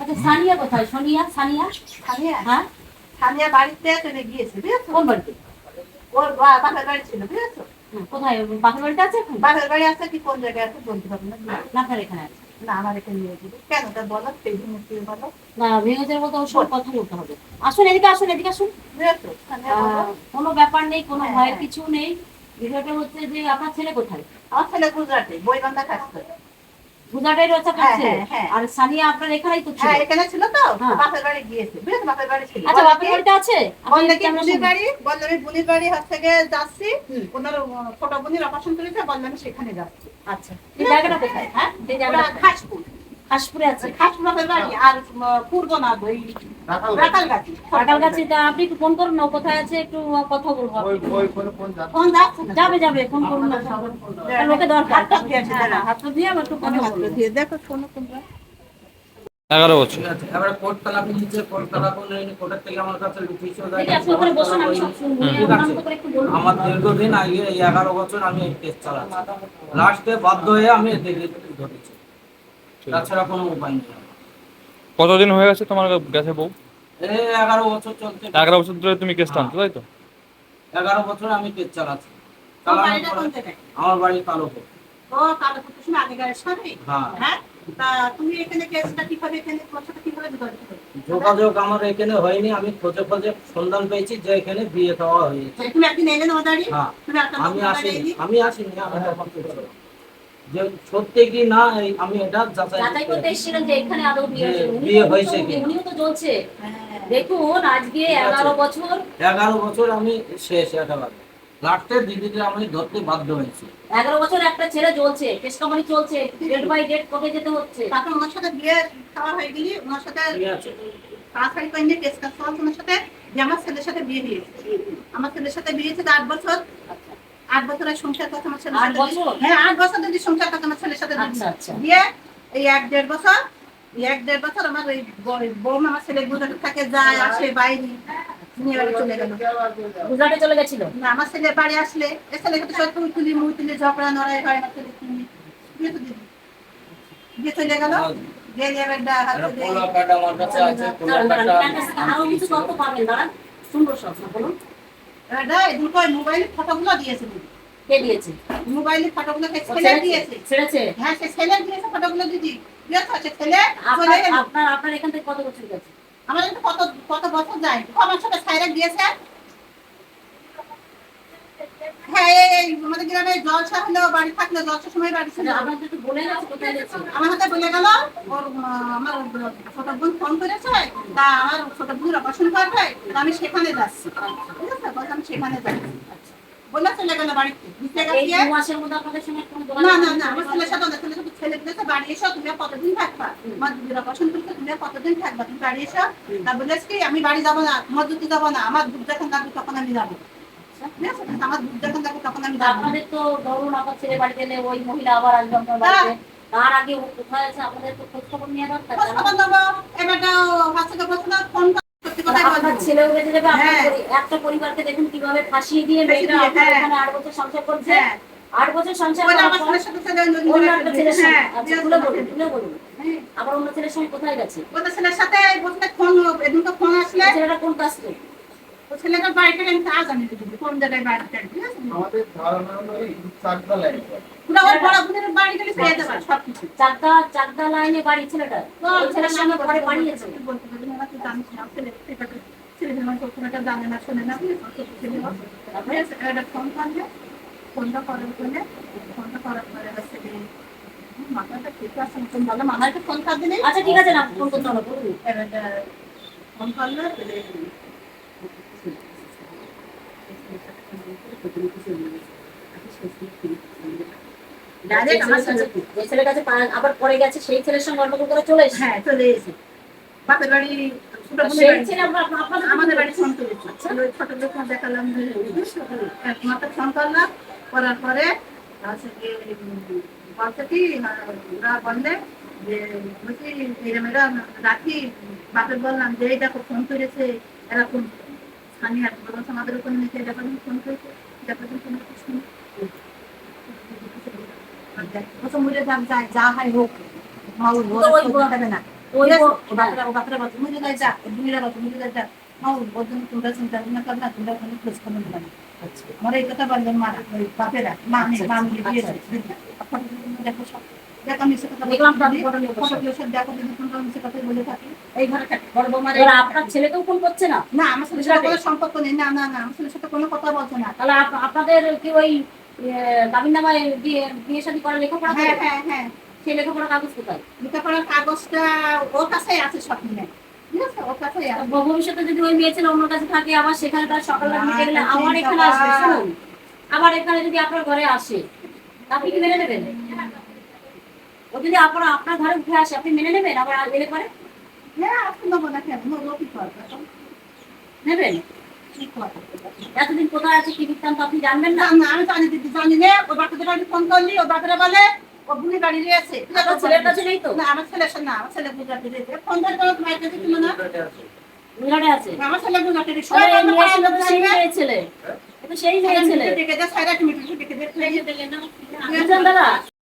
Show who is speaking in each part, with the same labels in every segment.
Speaker 1: আচ্ছা সানিয়া কোথায়? সোনিয়া? সানিয়া?
Speaker 2: সানিয়া?
Speaker 1: হ্যাঁ?
Speaker 2: সানিয়া বাড়িতে চলে গিয়েছে বুঝেছ?
Speaker 1: কোন বাড়িতে?
Speaker 2: ওর বাপের বাড়ি ছিল বুঝেছ?
Speaker 1: কোথায়? বাপের বাড়িতে আছে
Speaker 2: বাপের বাড়ি আছে কি কোন জায়গায় আছে বলতে পারব না।
Speaker 1: না আপনার এখানে আছে।
Speaker 2: না আমার এখানে নিয়ে যাবে কেন তা বলো সেই জন্য কি বলো?
Speaker 1: না ভেঙেছে মতো ওর সঙ্গে কথা বলতে হবে। আসুন এদিকে আসুন এদিকে আসুন।
Speaker 2: বুঝেছ? সানিয়া বলো।
Speaker 1: আহ, কোনো ব্যাপার নেই কোনো
Speaker 2: হ্যাঁ,
Speaker 1: ভয়ের
Speaker 2: হ্যাঁ।
Speaker 1: কিছু নেই। বিষয়টা হচ্ছে যে আপনার ছেলে কোথায়?
Speaker 2: আমার ছেলে গুজরাটে বই বইবান্ধা কাজ করে।
Speaker 1: গুজরাটের রয়েছে
Speaker 2: হ্যাঁ,
Speaker 1: কাছে
Speaker 2: হ্যাঁ, হ্যাঁ।
Speaker 1: আর সানিয়া আপনার এখানেই তো ছিল
Speaker 2: হ্যাঁ এখানে ছিল তো?
Speaker 1: হ্যাঁ।
Speaker 2: বাপের বাড়ি গিয়েছে। বুঝেছ বাপের বাড়ি ছিল।
Speaker 1: আচ্ছা বাপের বাড়িতে আছে?
Speaker 2: বললে বুনির বাড়ি আমি বুনির বাড়ি হচ্ছে গিয়ে যাচ্ছি। ওনার ছোট বোনের অপারেশন করেছে আমি সেখানে যাচ্ছি।
Speaker 1: আচ্ছা এই জায়গাটা কোথায়? হ্যাঁ এই জায়গাটা
Speaker 2: খাসপুর।
Speaker 1: খাসপুরে আছে।
Speaker 2: খাসপুর বাপের বাড়ি আর পূর্ব না ওই রাখালগাছি
Speaker 1: আপনি একটু ফোন করুন না কোথায় আছে একটু কথা বলব
Speaker 2: ফোন
Speaker 1: যাবে যাবে ফোন করুন না। দরকার।
Speaker 2: হাতটা দিয়ে
Speaker 1: আমার একটু কথা বলব
Speaker 2: দিয়ে দেখো শোনো তোমরা
Speaker 3: এগারো বছর।
Speaker 4: এবারে নিচে থেকে আমার কাছে
Speaker 1: আমার
Speaker 4: দীর্ঘদিন আগে এই এগারো বছর আমি এই কেস চালাচ্ছি। লাস্টে বাধ্য হয়ে আমি ধরেছি। তাছাড়া কোনো উপায় নেই
Speaker 3: কতদিন হয়ে গেছে তোমার গেছে বউ?
Speaker 4: এগারো বছর চলছে
Speaker 3: এগারো বছর ধরে তুমি কেস টানছো তাই তো?
Speaker 4: এগারো বছর আমি কেস চালাচ্ছি? আমার বাড়ি কালোপুর
Speaker 2: ও তুমি
Speaker 4: হ্যাঁ।
Speaker 2: হ্যাঁ? তুমি এখানে কেসটা কীভাবে এখানে তোমার কীভাবে যোগাযোগ
Speaker 4: আমার এখানে হয়নি আমি খোঁজে খোঁজে সন্ধান পেয়েছি যে এখানে বিয়ে দেওয়া হয়েছে।
Speaker 2: তুমি একদিন এলে না দাঁড়ি
Speaker 4: হ্যাঁ।
Speaker 2: তুমি একটা
Speaker 4: আমি আসিনি আমি আসিনি আমি তখন যে সত্যি কি না আমি এটা যাচাই
Speaker 1: করতে এসেছিলেন যে এখানে আদৌ বিয়ে হয়েছে? উনিও তো জ্বলছে।
Speaker 2: হ্যাঁ।
Speaker 1: দেখুন আজকে এগারো বছর।
Speaker 4: এগারো বছর আমি শেষ একেবারে লাস্টে দিদিকে আমি ধরতে বাধ্য হয়েছি।
Speaker 1: এগারো বছর একটা ছেলে জ্বলছে কেস চলছে ডেট বাই ডেট কবে যেতে হচ্ছে?
Speaker 2: তারপর ওনার সাথে বিয়ে খাওয়া হয়ে গেলি ওনার সাথে তাড়াতাড়ি করে নিয়ে কেস কাজ করা ওনার সাথে যে আমার ছেলের সাথে বিয়ে হয়েছে আমার ছেলের সাথে বিয়ে হয়েছে আট বছর। আট বছরের সংসার কথা আমার ছেলের
Speaker 1: আট
Speaker 2: সাথে
Speaker 1: বছর?
Speaker 2: হ্যাঁ আট বছর যদি সংসার কথা আমার ছেলের সাথে
Speaker 1: আচ্ছা আচ্ছা।
Speaker 2: দিয়ে এই এক দেড় বছর। এক দেড় বছর আমার ওই বৌমা আমার ছেলে গুজরাটে থাকে যায় আসে বাইরে নিয়ে বাড়ি চলে গেল।
Speaker 1: গুজরাটে চলে গেছিল?
Speaker 2: না আমার ছেলে বাড়ি আসলে এ ছেলে কিন্তু সব তুলি মুই তুলি ঝগড়া নড়াই হয় আমার ছেলে তুমি দিয়ে তো দিদি দিয়ে চলে গেল। দিয়ে দিয়ে এবার ডা- হাতে
Speaker 4: পোলা কাটা আমার কাছে আছে পোলা
Speaker 1: দাঁড়ান, দাঁড়ান,
Speaker 4: কাটা
Speaker 1: আরও কিছু তথ্য পাবেন দাঁড়ান শুনব সব বলুন?
Speaker 2: এবার ডা, এই দুটো ফটোগুলো দিয়েছে।
Speaker 1: কে দিয়েছে?
Speaker 2: মোবাইলে ফটোগুলো সে ছেলে দিয়েছে।
Speaker 1: ছেড়েছে
Speaker 2: হ্যাঁ সে ছেলে দিয়েছে ফটোগুলো দিদি। দিয়েছে সে ছেলে
Speaker 1: আপনার আপনার আপনার এখান থেকে কত বছর গেছে?
Speaker 2: আমার কিন্তু কত কত বছর যায়? আমার সাথে সাইরা দিয়েছে হ্যাঁ এই আমাদের গ্রামে জলসা হলেও বাড়ি থাকলে জলসার সময় বাড়ি ছিল।
Speaker 1: আচ্ছা,
Speaker 2: আমার হাতে বলে গেল ওর আমার ছোট বোন ফোন করেছে তা আমার ছোট বোন অপারেশন করবে তা আমি সেখানে যাচ্ছি। ঠিক আছে আমি সেখানে যাচ্ছি। বলে চলে গেল বাড়িতে। দিতে গেছে
Speaker 1: দু মাসের মধ্যে আপনাদের সঙ্গে কোনো
Speaker 2: না না না আমার ছেলের সাথে ছেলের সাথে ছেলে বলেছে বাড়ি এসো তুমি কতদিন থাকবা? আমার দিদির অপারেশন করতে তুমি কতদিন থাকবা? তুমি বাড়ি এসো। তা আমি বাড়ি যাব না মজুতি যাব না আমার দুধ যখন লাগবে তখন আমি যাব। আমার দুধ যখন লাগবে তখন আমি যাব।
Speaker 1: আপনাদের তো ধরুন আপনার ছেলে বাড়ি গেলে ওই মহিলা আবার আসবে আপনার বাড়িতে। তার আগে কোথায় আছে? আপনাদের তো খোঁজ খবর নিয়ে দরকার
Speaker 2: খোঁজ খবর নেব। এবারটা ফোন সত্যি কথাই
Speaker 1: আপনার ছেলেও বেঁচে যাবে আপনার
Speaker 2: হ্যাঁ।
Speaker 1: পরি- একটা পরিবারকে দেখুন কীভাবে ফাঁসিয়ে দিয়ে মেয়েটা আপনার
Speaker 2: হ্যাঁ।
Speaker 1: এখানে আট বছর সংসার করছে।
Speaker 2: হ্যাঁ।
Speaker 1: আট বছর সংসার
Speaker 2: হ্যাঁ
Speaker 1: আচ্ছা। আবার অন্য ছেলের সঙ্গে কোথায় গেছে?
Speaker 2: ছেলের সাথে ফোন এদিনকে ফোন আসলে
Speaker 1: ছেলেটা কোন কাজ করে
Speaker 2: ও ছেলেটা বাড়িতে আমি তা জানি কোন জায়গায় বাড়িতে ঠিক আছে
Speaker 5: আমাদের ধারণা হলো এই চারতলায়
Speaker 2: পুরো ওর বড় বোনের বাড়ি গেলে পেয়ে যাবে সবকিছু।
Speaker 1: চাকদা চাকদা লাইনে বাড়ি ছেলেটা। ওই ছেলের সঙ্গে পরে পালিয়েছে
Speaker 2: বলতে পারি না তুই জানিস না ছেলে ছেলেটা ছেলে আমার সবসময়টা জানে না শোনে না তারপরে? একটা ফোন করলে। ফোনটা করার পরে ফোনটা করার পরে এবার মাথাটা ঠিক আছে বললাম আমার একটা ফোন কাজ
Speaker 1: আচ্ছা ঠিক আছে না ফোন করতে হবে
Speaker 2: ফোন করলে ডাইরেক্ট আমার সাথে
Speaker 1: যে ছেলের কাছে আবার পরে গেছে সেই ছেলের সঙ্গে গন্ডগোল করে চলে এসেছে।
Speaker 2: হ্যাঁ চলে এসে বাপের বাড়ি আমাদের
Speaker 1: আমাদের
Speaker 2: বাড়ি ফোন করেছে ছোট লোক দেখালাম। যে ফোন করলাম করার পরে হচ্ছে কি, উম, বলছে কি ওরা বললে যে এরম এরম রাখি বাপের বললাম যে এই দেখো ফোন করেছে। এরকম স্থানীয় আমাদের ওখানে ফোন করেছে। আপনাদের কোনো প্রশ্ন প্রথম মূল্যের দাম যায় যা হয় হোক আমার এই কথা বললেন মারা বাপেরা মা আমি দেখো সব
Speaker 1: তো ফোন করছে না?
Speaker 2: না আমার ছেলের সাথে। কোনো সম্পর্ক নেই। না না না আমার ছেলের সাথে কোনো কথা বলছে না।
Speaker 1: তাহলে আপনাদের কি ওই দাবির নামায় বিয়ে বিয়ে শাদী করা লেখাপড়া
Speaker 2: হ্যাঁ হ্যাঁ হ্যাঁ।
Speaker 1: সেই কাগজ কোথায়?
Speaker 2: লেখাপড়ার কাগজটা ওর কাছেই আছে সব মিলে ঠিক আছে ওর কাছেই
Speaker 1: ভবিষ্যতে যদি ওই মেয়ে ছেলে অন্য কাছে থাকে আবার সেখানে তার সকালে
Speaker 2: না,
Speaker 1: মিটে গেলে আমার এখানে আসবে শুনুন। আবার এখানে যদি আপনার ঘরে আসে আপনি কি মেনে নেবেন? ও যদি আপনার আপনার ঘরে উঠে আসে আপনি মেনে নেবেন? আবার এলে পরে
Speaker 2: হ্যাঁ আপনি নেব না কেন? কি
Speaker 1: নেবেন? এতদিন কোথায় আছে কি বৃত্তান্ত আপনি জানবেন না?
Speaker 2: না আমি জানি দিদি জানি না। ওর বাচ্চাদের বাড়ি ফোন করলি ও বাচ্চারা বলে ও বুড়ি বাড়ি রয়েছে।
Speaker 1: ছেলের কাছে নেই তো?
Speaker 2: না আমার ছেলে না আমার ছেলে গুজরাটে রয়েছে। ফোন করে তোমার ভাই কাছে তুমি না
Speaker 1: মিলাটে আছে।
Speaker 2: আমার ছেলে গুজরাটে রয়েছে।
Speaker 1: ছেলে সেই মেয়ে ছেলে।
Speaker 2: ডেকে দে সাইরা মিটু ডেকে দে।
Speaker 1: দাদা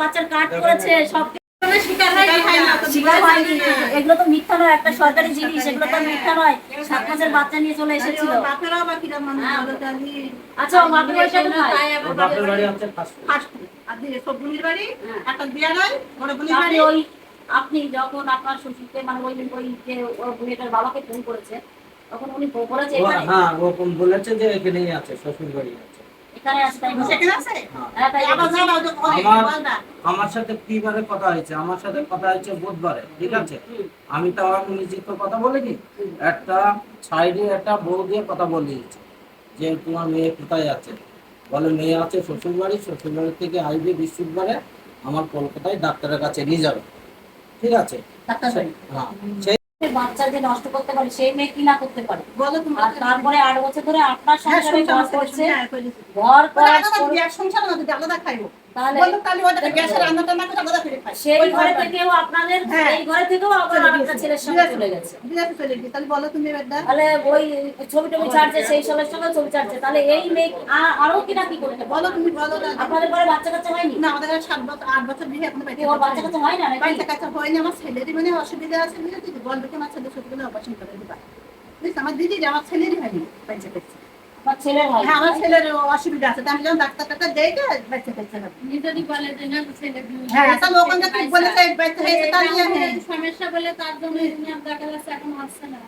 Speaker 1: বাচ্চার কাট করেছে সব এগুলো তো মিথ্যা নয় একটা সরকারি জিনিস এগুলো তো মিথ্যা নয় সাত মাসের বাচ্চা নিয়ে চলে এসেছিল আচ্ছা
Speaker 4: বাড়ি।
Speaker 1: আপনি যখন আপনার শ্বশুরকে মানে ওই ওই যে ওর মেয়েটার বাবাকে ফোন করেছে তখন উনি বলেছে এখানে
Speaker 4: হ্যাঁ ও কোন বলেছে যে এখানেই আছে শ্বশুর বাড়ি আছে।
Speaker 1: এখানে আছে তাই বলেছে।
Speaker 2: সেখানে আছে?
Speaker 1: তাই
Speaker 2: আবার
Speaker 1: বলেছে।
Speaker 2: যাও ওদের
Speaker 4: আমার- সাথে কি বারে কথা হয়েছে? আমার সাথে কথা হয়েছে বুধবারে ঠিক আছে? আমি তো আমার নিজে তো কথা বলিনি। একটা সাইডে একটা বউ দিয়ে কথা বলিয়েছে যে তোমার মেয়ে কোথায় আছে? বলে মেয়ে আছে শ্বশুর বাড়ি শ্বশুর বাড়ি থেকে আইবে বৃহস্পতিবারে আমার কলকাতায় ডাক্তারের কাছে নিয়ে যাবে। ঠিক আছে। হ্যাঁ। সেই
Speaker 1: বাচ্চা যে নষ্ট করতে পারে সেই মেয়ে কি না করতে পারে?
Speaker 2: বলো তুমি
Speaker 1: আর তারপরে আট বছর ধরে আপনার
Speaker 2: হ্যাঁ,
Speaker 1: সংসারে ঘর করছে ঘর করার
Speaker 2: সংসার না যদি আলাদা খাইবো।
Speaker 1: তাহলে
Speaker 2: বলল তাহলে ওদেরকে গ্যাসের রান্নাটা না করে আলাদা করে খাই।
Speaker 1: সেই ঘরে থেকেও আপনাদের। এই ঘরে থেকেও আবার আরেকটা ছেলের সঙ্গে চলে গেছে।
Speaker 2: বিরাট চলে গেছে। তাহলে বলো তুমি
Speaker 1: তাহলে ওই ছবি টবি ছাড়ছে সেই ছেলের সঙ্গে ছবি ছাড়ছে। তাহলে এই মেয়ে আরও কিনা কি করতে
Speaker 2: বলো তুমি বলো
Speaker 1: আপনাদের ঘরে বাচ্চা কাচ্চা হয়নি?
Speaker 2: না, আমাদের সাত বছর, আট বছর বিয়ে
Speaker 1: এখনও ওর বাচ্চা কাচ্চা হয় না নাকি
Speaker 2: বাড়িতে কাছে হয়নি। আমার ছেলেরই মানে অসুবিধা আছে বুঝেছি বলবে কি আমার ছেলে সত্যি অপারেশন করে দিবা আমার দিদি আমার ছেলেরই হয়নি। বাচ্চা কাচ্চা।
Speaker 1: হয়।
Speaker 2: হ্যাঁ আমার ছেলের অসুবিধা আছে। আমি যখন ডাক্তার টাক্তার দেখে বাচ্চা কাচ্চা হবে
Speaker 6: যদি বলে যে না ছেলে
Speaker 2: হ্যাঁ তাহলে ওখানে তুই বাচ্চা হয়েছে হ্যাঁ
Speaker 6: সমস্যা বলে তার জন্য এখন আসছে না।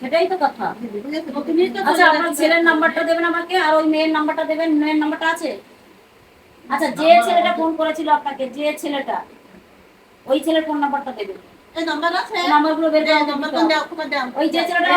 Speaker 1: সেটাই তো কথা।
Speaker 6: তো
Speaker 1: আচ্ছা আপনার ছেলের নাম্বারটা দেবেন আমাকে আর ওই মেয়ের নাম্বারটা দেবেন মেয়ের নাম্বারটা আছে? আচ্ছা যে ছেলেটা ফোন করেছিল আপনাকে যে ছেলেটা ওই ছেলের ফোন নাম্বারটা দেবেন।
Speaker 2: এই নাম্বার আছে?
Speaker 1: নাম্বারগুলো বের করে
Speaker 2: হ্যাঁ,
Speaker 1: ওই যে ছেলেটা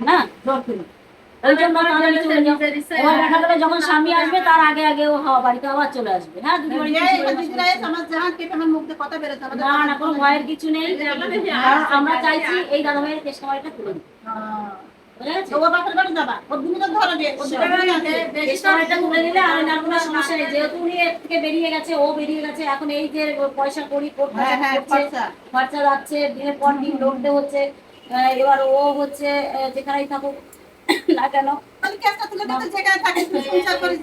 Speaker 1: না? যখন স্বামী আসবে তার আগে আগে ও হাওয়া বাড়িতে আবার চলে আসবে হ্যাঁ? না না কোনো ভয়ের কিছু নেই। আমরা চাইছি এই দাদা ভাইয়ের চেষ্টা বাড়িটা তুলে
Speaker 2: হ্যাঁ।
Speaker 1: এখন এই যে পয়সা করি
Speaker 2: হ্যাঁ হ্যাঁ খরচা।
Speaker 1: যাচ্ছে দিনের পর দিন লড়তে হচ্ছে এবার ও হচ্ছে যেখানেই থাকুক না কেন।
Speaker 2: করিস।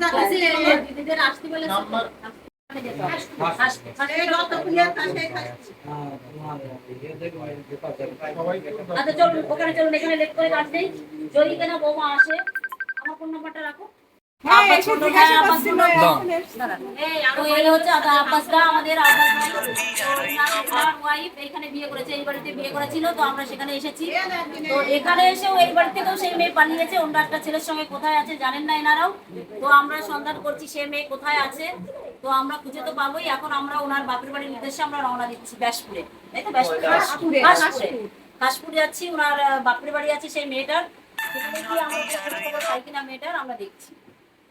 Speaker 6: দিদিদের আসতে বলে
Speaker 1: আচ্ছা চলুন ওখানে চলুন এখানে লেট করে কাজ নেই যদি কেন বৌমা আসে আমার ফোন নাম্বারটা রাখো।
Speaker 2: হ্যাঁ,
Speaker 1: কোথায় আছে জানেন না এনারাও। তো আমরা সন্ধান করছি সে মেয়ে কোথায় আছে। তো আমরা খুঁজে তো পাবোই এখন আমরা ওনার বাপের বাড়ির উদ্দেশ্যে আমরা রওনা দিচ্ছি ব্যাসপুরে। তাই তো? ব্যাসপুরে
Speaker 2: কাশপুরে,
Speaker 1: কাশপুরে। যাচ্ছি ওনার বাপের বাড়ি আছে সেই মেয়েটার আমরা দেখছি।